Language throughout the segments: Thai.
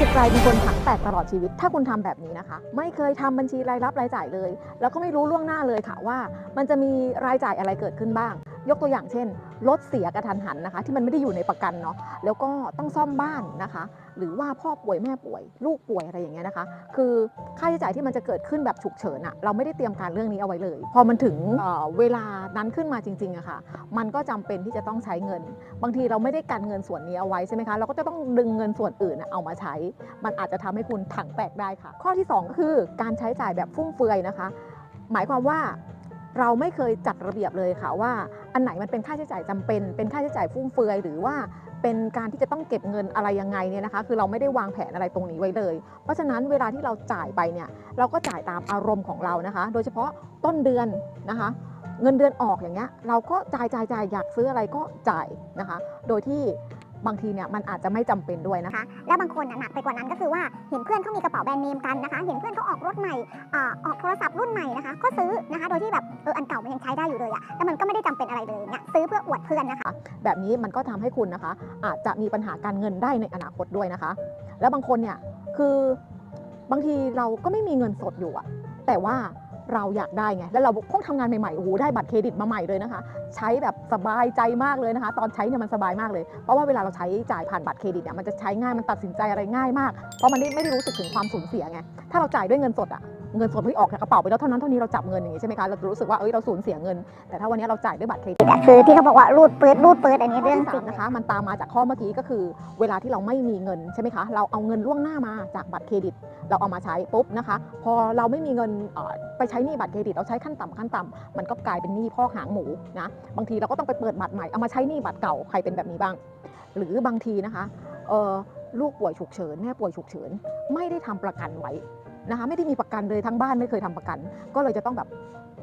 จะกลายเป็นคนถังแตกตลอดชีวิต ถ้าคุณทำแบบนี้นะคะ ไม่เคยทำบัญชีรายรับรายจ่ายเลย แล้วก็ไม่รู้ล่วงหน้าเลยค่ะว่า มันจะมีรายจ่ายอะไรเกิดขึ้นบ้าง ยกตัวอย่างเช่นรถเสียกระทันหันนะคะ ที่มันไม่ได้อยู่ในประกันเนาะแล้วก็ต้องซ่อมบ้านนะคะ หรือว่าพ่อป่วยแม่ป่วย ลูกป่วยอะไรอย่างเงี้ยนะคะ คือค่าใช้จ่ายที่มันจะเกิดขึ้นแบบฉุกเฉินอะเราไม่ได้เตรียมการเรื่องนี้เอาไว้เลย พอมันถึงเอ่อเวลานั้นขึ้นมาจริงๆอะค่ะ มันก็จำเป็นที่จะต้องใช้เงิน บางทีเราไม่ได้กันเงินส่วนนี้เอาไว้ใช่ไหมคะเราก็จะต้องดึงเงินส่วนอื่นน่ะเอามาใช้ มันอาจจะทำให้คุณถังแตกได้ค่ะ ข้อที่ 2 คือการใช้จ่ายแบบฟุ่มเฟือยนะคะ หมายความว่า เราไม่เคยจัดระเบียบเลยค่ะว่า อันไหนมันเป็นค่าใช้จ่ายจำเป็น เป็นค่าใช้จ่ายฟุ่มเฟือยหรือว่าเป็นการที่จะต้องเก็บเงินอะไรยังไงเนี่ยนะคะ คือเราไม่ได้วางแผนอะไรตรงนี้ไว้เลย เพราะฉะนั้นเวลาที่เราจ่ายไปเนี่ยเราก็จ่ายตามอารมณ์ของเรานะคะ โดยเฉพาะต้นเดือนนะคะ เงินเดือนออกอย่างเงี้ยเราก็จ่ายจ่ายจ่ายอยากซื้ออะไรก็จ่ายนะคะ โดยที่ บางทีเนี่ยมันอาจจะไม่จำเป็นด้วยนะคะนะคะแล้วบางคนน่ะหนักไปกว่านั้นก็คือว่าเห็นเพื่อนเขามีกระเป๋าแบรนด์เนมกันนะคะ เห็นเพื่อนเขาออกรถใหม่อ่าออกโทรศัพท์รุ่นใหม่นะคะ ก็ซื้อนะคะโดยที่แบบเอออันเก่ามันยังใช้ได้อยู่เลยอะแล้วมันก็ไม่ได้จำเป็นอะไรเลยเนี่ยซื้อเพื่ออวดเพื่อนนะคะ แบบนี้มันก็ทำให้คุณนะคะ อาจจะมีปัญหาการเงินได้ในอนาคตด้วยนะคะ แล้วบางคนเนี่ยคือบางทีเราก็ไม่มีเงินสดอยู่อะแต่ว่า เราอยากได้ไง แล้วเราเพิ่งทำงานใหม่ๆ โอ้โห ได้บัตรเครดิตมาใหม่เลยนะคะ ใช้แบบสบายใจมากเลยนะคะ ตอนใช้เนี่ยมันสบายมากเลย เพราะว่าเวลาเราใช้จ่ายผ่านบัตรเครดิตเนี่ย มันจะใช้ง่าย มันตัดสินใจอะไรง่ายมาก เพราะมันไม่ไม่ได้รู้สึกถึงความสูญเสียไง ถ้าเราจ่ายด้วยเงินสดอะ เงินสดที่ออกจากกระเป๋าไปแล้วเท่านั้นเท่านี้เราจับเงินอย่างงี้ใช่ไหมคะเราจะรู้สึกว่าเอ้ยเราสูญเสียเงิน แต่ถ้าวันนี้เราจ่ายด้วยบัตรเครดิตคือที่เขาบอกว่ารูดปืดรูดปืดอันนี้เรื่เรื่อองงจจริริงงนะคะมันตามมาจากข้อเมื่อกี้ก็คือ เวลาที่เราไม่มีเงินใช่ไหมคะเราเอาเงินล่วงหน้ามาจากบัตรเครดิต เราเอามาใช้ปุ๊บนะคะพอเราไม่มีเงินเอ่อไปใช้หนี้บัตรเครดิตเราใช้ขั้นต่ำขั้นต่ำมันก็กลายเป็นหนี้พ่อหางหมูนะบางทีเราก็ต้องไปเปิดบัตรใหม่เอามาใช้หนี้บัตรเก่าใครเป็นแบบนี้บ้าง หรือบางทีนะคะเอ่อลูกป่วยฉุกเฉินแม่ป่วยฉุกเฉินไม่ได้ทำประกันไว้ นะคะไม่ได้มีประกันเลยทั้งบ้านไม่เคยทำประกัน ก็เลยจะต้องแบบ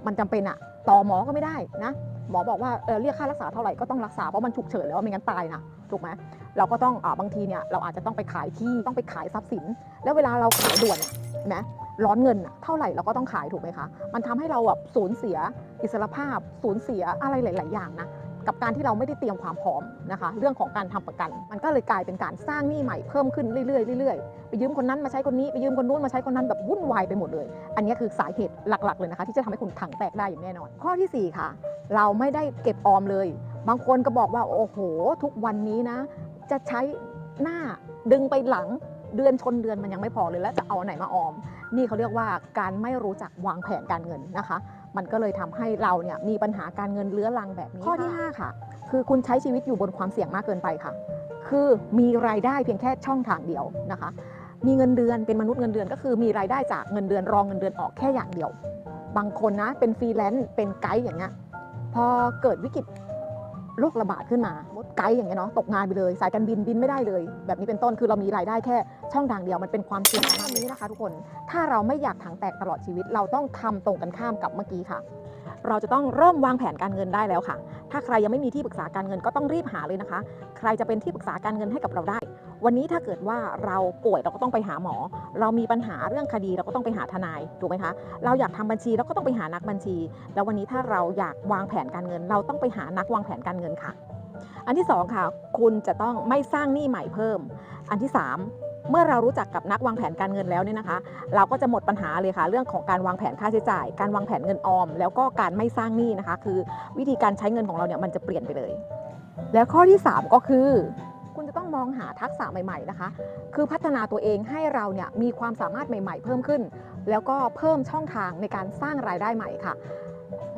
มันจำเป็นอะต่อหมอก็ไม่ได้นะหมอบอกว่าเออเรียกค่ารักษาเท่าไหร่ก็ต้องรักษาเพราะมันฉุกเฉินแล้วไม่งั้นตายนะถูกไหมเราก็ต้องอาบางทีเนี่ยเราอาจจะต้องไปขายที่ต้องไปขายทรัพย์สิน แล้วเวลาเราขายด่วนนี่ยเห็นไหมร้อนเงินอะเท่าไหร่เราก็ต้องขายถูกไหมคะ มันทำให้เราแบบสูญเสียอิสรภาพสูญเสียอะไรหลาย ๆ อย่างนะ กับการที่เราไม่ได้เตรียมความพร้อมนะคะ เรื่องของการทำประกัน มันก็เลยกลายเป็นการสร้างหนี้ใหม่เพิ่มขึ้นเรื่อยๆเรื่อยๆไปยืมคนนั้นมาใช้คนนี้ไปยืมคนนู้นมาใช้คนนั้นแบบวุ่นวายไปหมดเลย อันนี้คือสาเหตุหลักๆเลยนะคะ ที่จะทำให้คุณถังแตกได้อย่างแน่นอน ข้อทีสี่ 4 ค่ะ เราไม่ได้เก็บออมเลย บางคนก็บอกว่าโอ้โห ทุกวันนี้นะ จะใช้หน้าดึงไปหลังเดือนชนเดือนมันยังไม่พอเลยแล้วจะเอาไหนมาออม นี่เขาเรียกว่าการไม่รู้จักวางแผนการเงินนะคะ มันก็เลยทำให้เราเนี่ยมีปัญหาการเงินเลื้อรังแบบนี้ข้อที่ 5 ค่ะ คือคุณใช้ชีวิตอยู่บนความเสี่ยงมากเกินไปค่ะ คือมีรายได้เพียงแค่ช่องทางเดียวนะคะ มีเงินเดือนเป็นมนุษย์เงินเดือนก็คือมีรายได้จากเงินเดือนรองเงินเดือนออกแค่อย่างเดียว บางคนนะเป็นฟรีแลนซ์เป็นไกด์อย่างเงี้ยพอเกิดวิกฤต โรคระบาดขึ้นมาไกด์อย่างเงี้ยเนาะตกงานไปเลย สายการบินบินไม่ได้เลย แบบนี้เป็นต้นคือเรามีรายได้แค่ ช่องทางเดียวมันเป็นความเสี่ยงมากนี้นะคะ ทุกคน ถ้าเราไม่อยากถังแตกตลอดชีวิต เราต้องทำตรงกันข้ามกับเมื่อกี้ค่ะ เราจะต้องเริ่มวางแผนการเงินได้แล้วค่ะ ถ้าใครยังไม่มีที่ปรึกษาการเงินก็ต้องรีบหาเลยนะคะ ใครจะเป็นที่ปรึกษาการเงินให้กับเราได้ วันนี้ถ้าเกิดว่าเราป่วยเราก็ต้องไปหาหมอ เรามีปัญหาเรื่องคดีเราก็ต้องไปหาทนายถูกไหมคะ เราอยากทำบัญชีเราก็ต้องไปหานักบัญชี แล้ววันนี้ถ้าเราอยากวางแผนการเงิน เราต้องไปหานักวางแผนการเงินค่ะ อันที่สองค่ะ คุณจะต้องไม่สร้างหนี้ใหม่เพิ่ม อันที่สาม เมื่อเรารู้จักกับนักวางแผนการเงินแล้วเนี่ยนะคะ เราก็จะหมดปัญหาเลยค่ะ เรื่องของการวางแผนค่าใช้จ่าย การวางแผนเงินออม แล้วก็การไม่สร้างหนี้นะคะ คือวิธีการใช้เงินของเราเนี่ยมันจะเปลี่ยนไปเลย แล้วข้อที่ 3 ก็คือคุณจะต้องมองหาทักษะใหม่ ๆนะคะ คือพัฒนาตัวเองให้เราเนี่ยมีความสามารถใหม่ ๆ เพิ่มขึ้น แล้วก็เพิ่มช่องทางในการสร้างรายได้ใหม่ค่ะ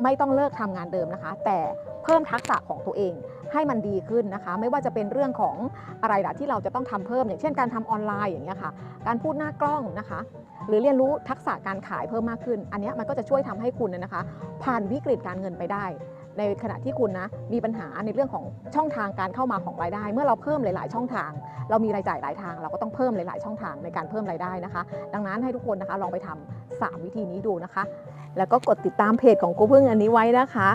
ไม่ต้องเลิกทำงานเดิมนะคะ แต่เพิ่มทักษะของตัวเองให้มันดีขึ้นนะคะ ไม่ว่าจะเป็นเรื่องของอะไรล่ะที่เราจะต้องทำเพิ่ม อย่างเช่นการทำออนไลน์อย่างเงี้ยค่ะ การพูดหน้ากล้องนะคะ หรือเรียนรู้ทักษะการขายเพิ่มมากขึ้น อันนี้มันก็จะช่วยทำให้คุณเนยนะคะ ผ่านวิกฤตการเงินไปได้ ในขณะที่คุณนะมีปัญหาในเรื่องของช่องทางการเข้ามาของรายได้ เมื่อเราเพิ่มหลาย ๆ ช่องทาง เรามีรายจ่ายหลายทาง เราก็ต้องเพิ่มหลาย ๆ ช่องทางในการเพิ่มรายได้นะคะ ดังนั้นให้ทุกคนนะคะลองไปทำสามวิธีนี้ดูนะคะ แล้วก็กดติดตามเพจของครูพึ่งอันนี้ไว้นะคะ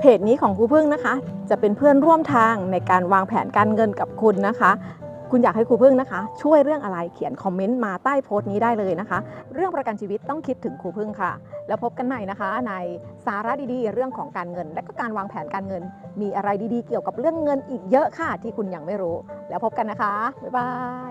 เพจนี้ของครูพึ่งนะคะ จะเป็นเพื่อนร่วมทางในการวางแผนการเงินกับคุณนะคะ คุณอยากให้ครูพึ่งนะคะ ช่วยเรื่องอะไรเขียนคอมเมนต์มาใต้โพสต์นี้ได้เลยนะคะ เรื่องประกันชีวิตต้องคิดถึงครูพึ่งค่ะ แล้วพบกันใหม่นะคะ ในสาระดีๆ เรื่องของการเงิน และก็การวางแผนการเงิน มีอะไรดีๆ เกี่ยวกับเรื่องเงินอีกเยอะค่ะ ที่คุณยังไม่รู้ แล้วพบกันนะคะบ๊ายบาย